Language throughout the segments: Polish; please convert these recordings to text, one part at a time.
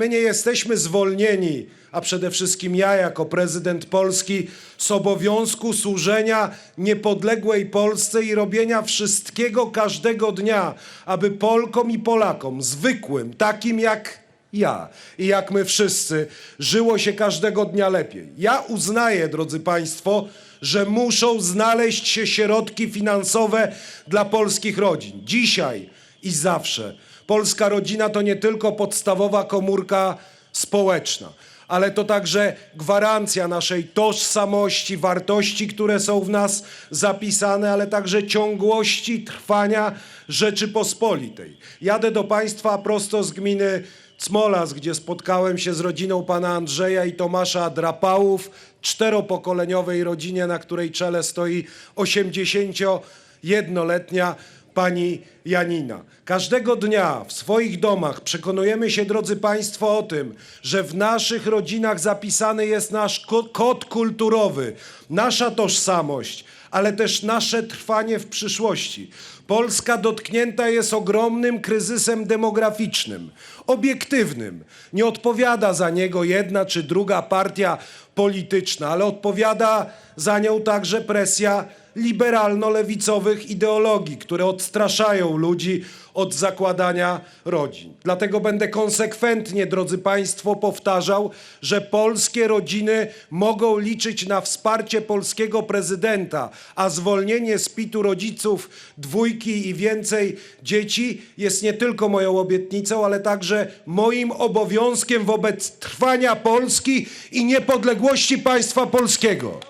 my nie jesteśmy zwolnieni, a przede wszystkim ja jako prezydent Polski, z obowiązku służenia niepodległej Polsce i robienia wszystkiego każdego dnia, aby Polkom i Polakom, zwykłym, takim jak ja i jak my wszyscy, żyło się każdego dnia lepiej. Ja uznaję, drodzy Państwo, że muszą znaleźć się środki finansowe dla polskich rodzin. Dzisiaj i zawsze. Polska rodzina to nie tylko podstawowa komórka społeczna, ale to także gwarancja naszej tożsamości, wartości, które są w nas zapisane, ale także ciągłości trwania Rzeczypospolitej. Jadę do Państwa prosto z gminy Cmolas, gdzie spotkałem się z rodziną pana Andrzeja i Tomasza Drapałów, czteropokoleniowej rodzinie, na której czele stoi 81-letnia pani Janina. Każdego dnia w swoich domach przekonujemy się, drodzy Państwo, o tym, że w naszych rodzinach zapisany jest nasz ko- kod kulturowy, nasza tożsamość, ale też nasze trwanie w przyszłości. Polska dotknięta jest ogromnym kryzysem demograficznym, obiektywnym. Nie odpowiada za niego jedna czy druga partia polityczna, ale odpowiada za nią także presja liberalno-lewicowych ideologii, które odstraszają ludzi od zakładania rodzin. Dlatego będę konsekwentnie, drodzy Państwo, powtarzał, że polskie rodziny mogą liczyć na wsparcie polskiego prezydenta, a zwolnienie z PIT-u rodziców dwójki i więcej dzieci jest nie tylko moją obietnicą, ale także moim obowiązkiem wobec trwania Polski i niepodległości państwa polskiego.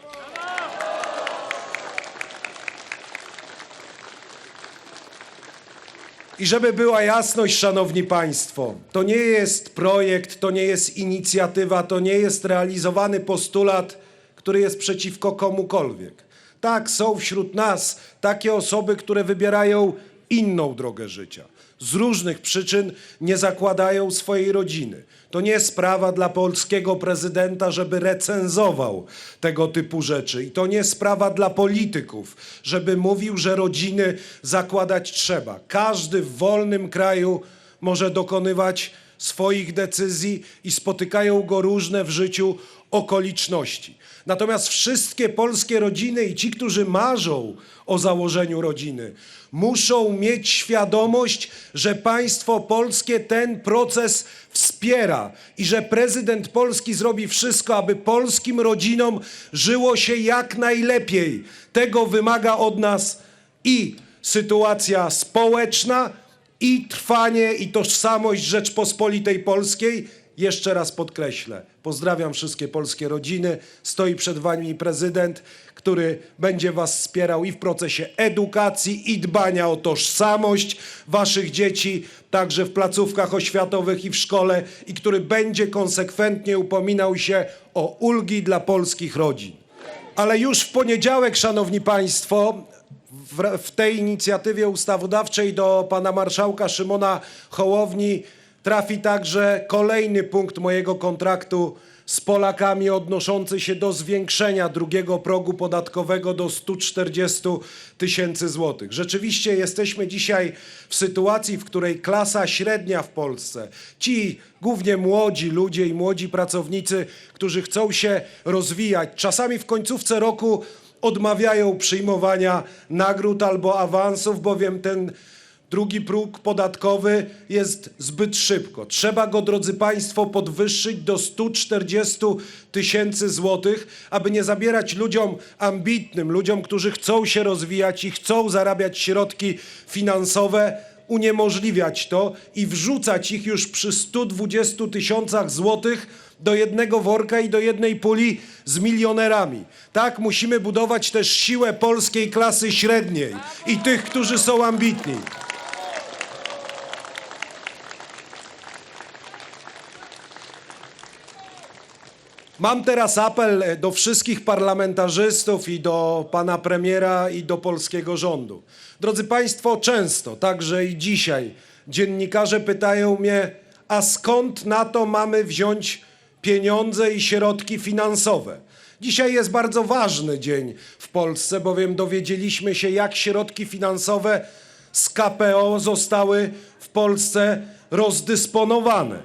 I żeby była jasność, szanowni państwo, to nie jest projekt, to nie jest inicjatywa, to nie jest realizowany postulat, który jest przeciwko komukolwiek. Tak, są wśród nas takie osoby, które wybierają inną drogę życia. Z różnych przyczyn nie zakładają swojej rodziny. To nie sprawa dla polskiego prezydenta, żeby recenzował tego typu rzeczy. I to nie sprawa dla polityków, żeby mówił, że rodziny zakładać trzeba. Każdy w wolnym kraju może dokonywać swoich decyzji i spotykają go różne w życiu okoliczności. Natomiast wszystkie polskie rodziny i ci, którzy marzą o założeniu rodziny, muszą mieć świadomość, że państwo polskie ten proces wspiera i że prezydent Polski zrobi wszystko, aby polskim rodzinom żyło się jak najlepiej. Tego wymaga od nas i sytuacja społeczna, i trwanie, i tożsamość Rzeczpospolitej Polskiej. Jeszcze raz podkreślę, pozdrawiam wszystkie polskie rodziny. Stoi przed Wami prezydent, który będzie Was wspierał i w procesie edukacji, i dbania o tożsamość Waszych dzieci, także w placówkach oświatowych i w szkole, i który będzie konsekwentnie upominał się o ulgi dla polskich rodzin. Ale już w poniedziałek, Szanowni Państwo, w, w tej inicjatywie ustawodawczej do pana marszałka Szymona Hołowni trafi także kolejny punkt mojego kontraktu z Polakami odnoszący się do zwiększenia drugiego progu podatkowego do 140 tysięcy złotych. Rzeczywiście jesteśmy dzisiaj w sytuacji, w której klasa średnia w Polsce, ci głównie młodzi ludzie i młodzi pracownicy, którzy chcą się rozwijać, czasami w końcówce roku odmawiają przyjmowania nagród albo awansów, bowiem ten drugi próg podatkowy jest zbyt szybko. Trzeba go, drodzy Państwo, podwyższyć do 140 tysięcy złotych, aby nie zabierać ludziom ambitnym, ludziom, którzy chcą się rozwijać i chcą zarabiać środki finansowe, uniemożliwiać to i wrzucać ich już przy 120 tysiącach złotych do jednego worka i do jednej puli z milionerami. Tak, musimy budować też siłę polskiej klasy średniej i tych, którzy są ambitni. Mam teraz apel e, do wszystkich parlamentarzystów i do pana premiera i do polskiego rządu. Drodzy Państwo, często, także i dzisiaj, dziennikarze pytają mnie, a skąd na to mamy wziąć pieniądze i środki finansowe? Dzisiaj jest bardzo ważny dzień w Polsce, bowiem dowiedzieliśmy się, jak środki finansowe z KPO zostały w Polsce rozdysponowane.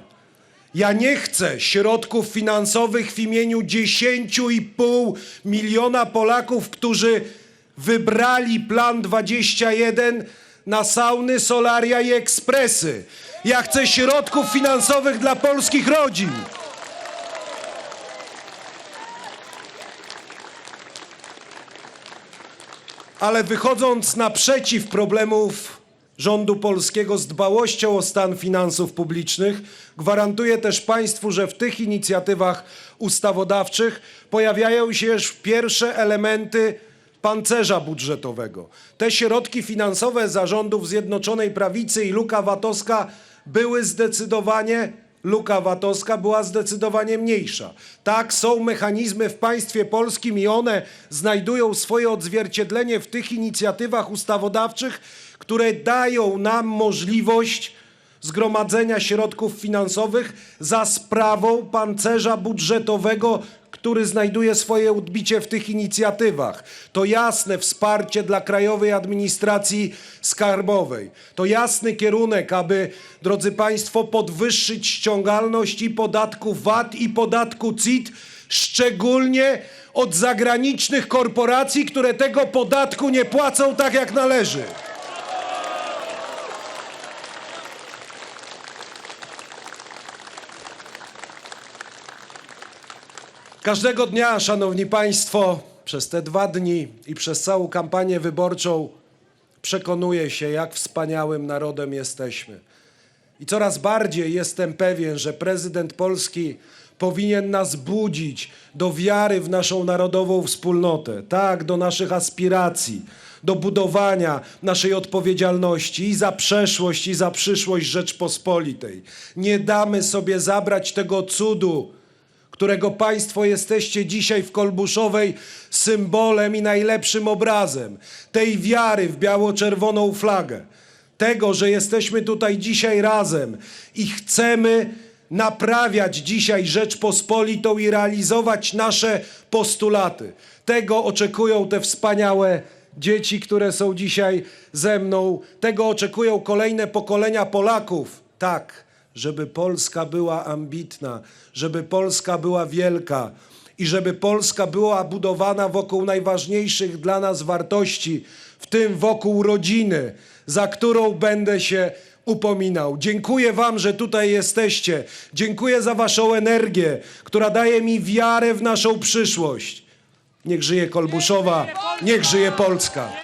Ja nie chcę środków finansowych w imieniu 10,5 miliona Polaków, którzy wybrali Plan 21 na sauny, solaria i ekspresy. Ja chcę środków finansowych dla polskich rodzin. Ale wychodząc naprzeciw problemów rządu polskiego z dbałością o stan finansów publicznych, gwarantuję też Państwu, że w tych inicjatywach ustawodawczych pojawiają się już pierwsze elementy pancerza budżetowego. Te środki finansowe zarządów Zjednoczonej Prawicy i Luka Watowska były zdecydowanie luka VAT-owska była zdecydowanie mniejsza. Tak, są mechanizmy w państwie polskim i one znajdują swoje odzwierciedlenie w tych inicjatywach ustawodawczych, które dają nam możliwość zgromadzenia środków finansowych za sprawą pancerza budżetowego, który znajduje swoje odbicie w tych inicjatywach. To jasne wsparcie dla Krajowej Administracji Skarbowej. To jasny kierunek, aby, drodzy Państwo, podwyższyć ściągalność i podatku VAT i podatku CIT, szczególnie od zagranicznych korporacji, które tego podatku nie płacą tak jak należy. Każdego dnia, szanowni państwo, przez te dwa dni i przez całą kampanię wyborczą przekonuję się, jak wspaniałym narodem jesteśmy. I coraz bardziej jestem pewien, że prezydent Polski powinien nas budzić do wiary w naszą narodową wspólnotę, tak, do naszych aspiracji, do budowania naszej odpowiedzialności i za przeszłość, i za przyszłość Rzeczpospolitej. Nie damy sobie zabrać tego cudu, którego Państwo jesteście dzisiaj w Kolbuszowej symbolem i najlepszym obrazem tej wiary w biało-czerwoną flagę, tego, że jesteśmy tutaj dzisiaj razem i chcemy naprawiać dzisiaj Rzeczpospolitą i realizować nasze postulaty. Tego oczekują te wspaniałe dzieci, które są dzisiaj ze mną. Tego oczekują kolejne pokolenia Polaków. Tak żeby Polska była ambitna, żeby Polska była wielka i żeby Polska była budowana wokół najważniejszych dla nas wartości, w tym wokół rodziny, za którą będę się upominał. Dziękuję Wam, że tutaj jesteście. Dziękuję za Waszą energię, która daje mi wiarę w naszą przyszłość. Niech żyje Kolbuszowa, niech żyje Polska.